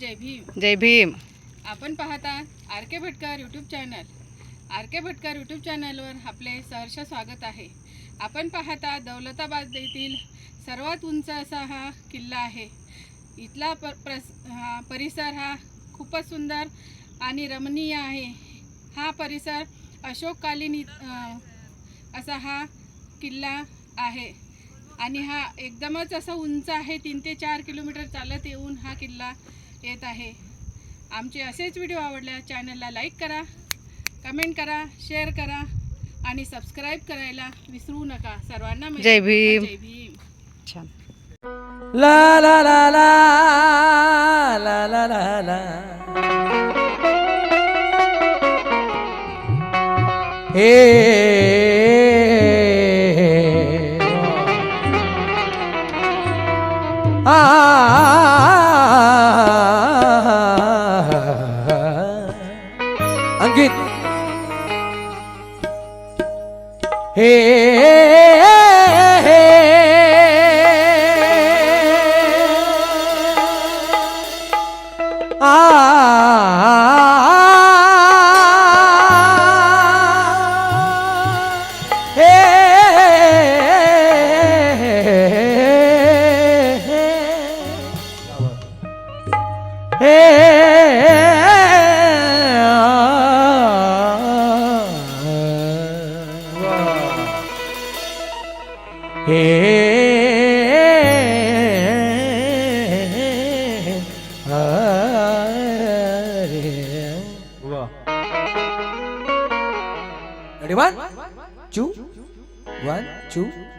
जय भीम. जय भीम. आपण पाहता R K Bhatkar YouTube channel R K Bhatkar YouTube चॅनलवर आपले सहर्ष स्वागत आहे. आपण पाहता दौलताबाद येथील सर्वात उंच असा हा किल्ला आहे. इथला प प्रस हा परिसर हा खूपच सुंदर आणि रमणीय आहे. हा परिसर अशोककालीन असा हा किल्ला आहे. आणि हा एकदमच असा उंच आहे तीन ते चार किलोमीटर चालत येऊन हा किल्ला येत आहे. आमचे असेच व्हिडिओ आवडल्यास चॅनलला लाईक करा कमेंट करा शेअर करा आणि सबस्क्राईब करायला विसरू नका. सर्वांना माझ्या जय भीम. जय भीम. छान. ला ला ला ला ला ला ला ला. हे અંગિત હે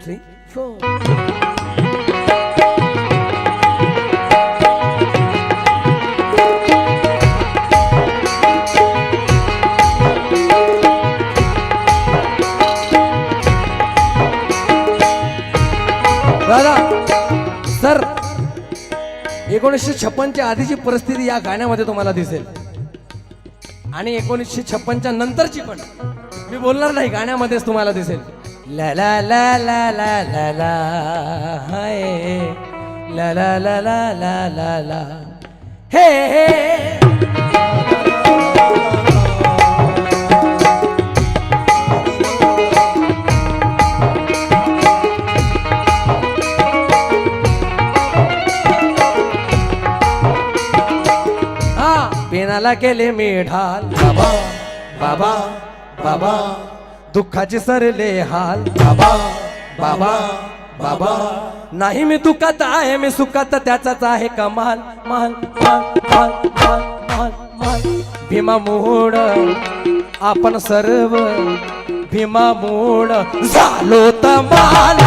three, four. दादा सर एकोणीसशे छप्पनच्या आधीची परिस्थिती या गाण्यामध्ये तुम्हाला दिसेल. आणि एकोणीसशे छप्पनच्या नंतरची पण. मी बोलणार नाही गाण्यामध्येच तुम्हाला दिसेल. ला ला ला ला ला ला ला हाय ला ला ला ला ला ला ला हे हे हा पेनाला केले मी ढाल बाबा बाबा बाबा दुःखाचे सरले हाल. बाबा बाबा बाबा. नाही मी दुःखात आहे मी सुखात त्याचाच आहे कमाल. माल माल माल माल माल माल. भीमा मोड आपण सर्व भीमा मोड. झालो तर माल.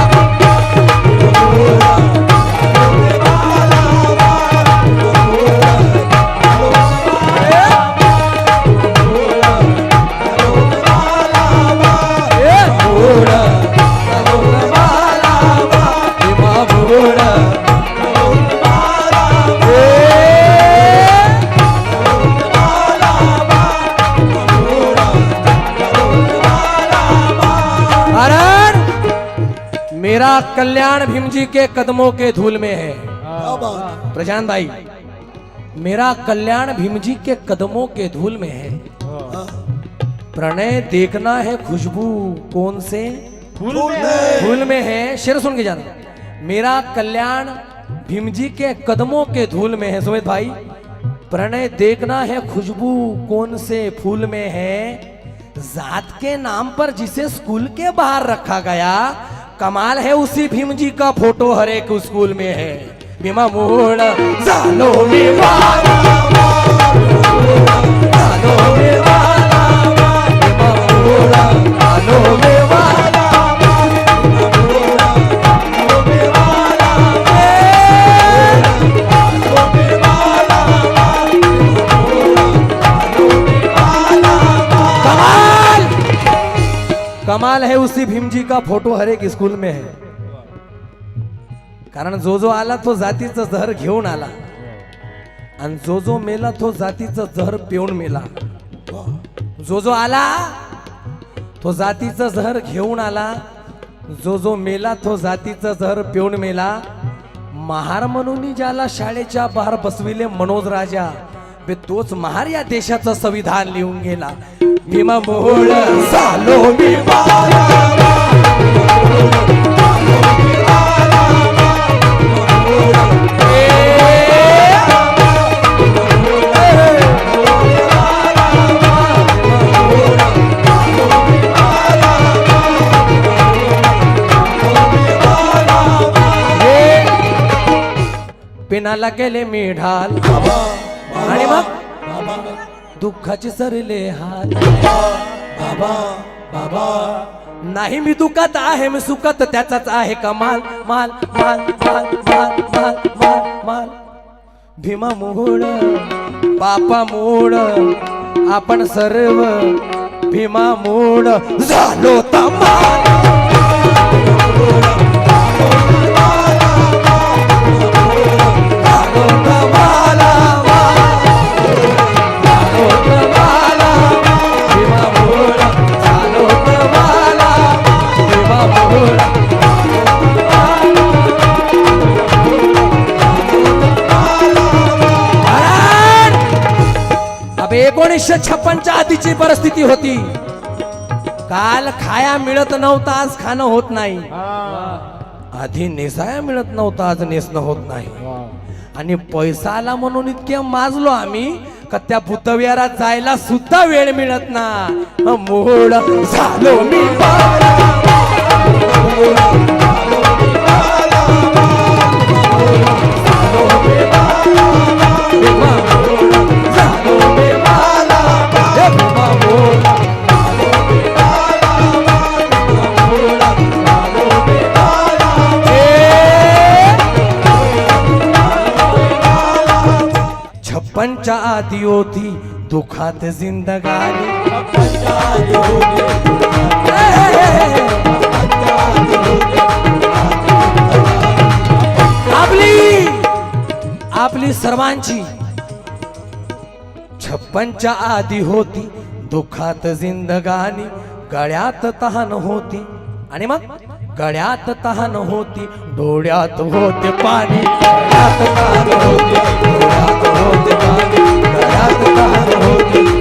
मेरा कल्याण भीम जी के कदमों के धूल में है। प्रशांत भाई मेरा कल्याण भीम जी के कदमों के धूल में है। प्रणय देखना है खुशबू कौन से? फूल में है। शेर सुन के जाना। मेरा कल्याण भीम जी के कदमों के धूल में है। सुमित भाई प्रणय देखना है खुशबू कौन से फूल में है? जात के नाम पर जिसे स्कूल के बाहर रखा गया कमाल है उसी भीम जी का फोटो हर एक स्कूल में है। भीमा मोड़ में कमाल है उसी भीम जी का फोटो हर एक स्कूल में है। कारण जो जो आला तो जातीचं जहर घेऊन आला। आणि जो जो मेला तो जातीचं जहर पिऊन मेला। जो जो आला तो जातीचं जहर घेऊन आला। जो जो मेला तो जातीचं जहर पिऊन मेला। महार म्हणून ज्याला शाळेच्या बाहेर बसविले मनोज राजा तोच महार या देशाचं संविधान लिहून गेला। भीमा मोहोळ झालो मी पेनाला गेले मी ढाल. आणि मग? दुःखाचे सरले हात. बाबा बाबा नाही मी दुखात आहे मी सुखात त्याचाच आहे कमाल माल माल माल माल माल माल माल. भीमा मोहोळ बापा मोड आपण सर्व भीमा मोड झालो तमाल. एकोणीसशे छप्पनच्या आधीची परिस्थिती होती. काल खाया मिळत नव्हतं आज खाणं होत नाही. आधी नेसाया मिळत नव्हतं आज नेसणं होत नाही. आणि पैसा आला म्हणून इतके माजलो आम्ही का त्या बुद्धविहारात जायला सुद्धा वेळ मिळत ना. मोड झालो मी आधी होती दुखात जिंदगानी. आपली आपली सर्वांची. छप्पनच्या आधी होती दुखात जिंदगानी गळ्यात तहान होती. आणि मग? गळ्यात तहान होती डोळ्यात होते पाणी. गळ्यात तहान होती डोळ्यात होते पाणी. गळ्यात तहान होती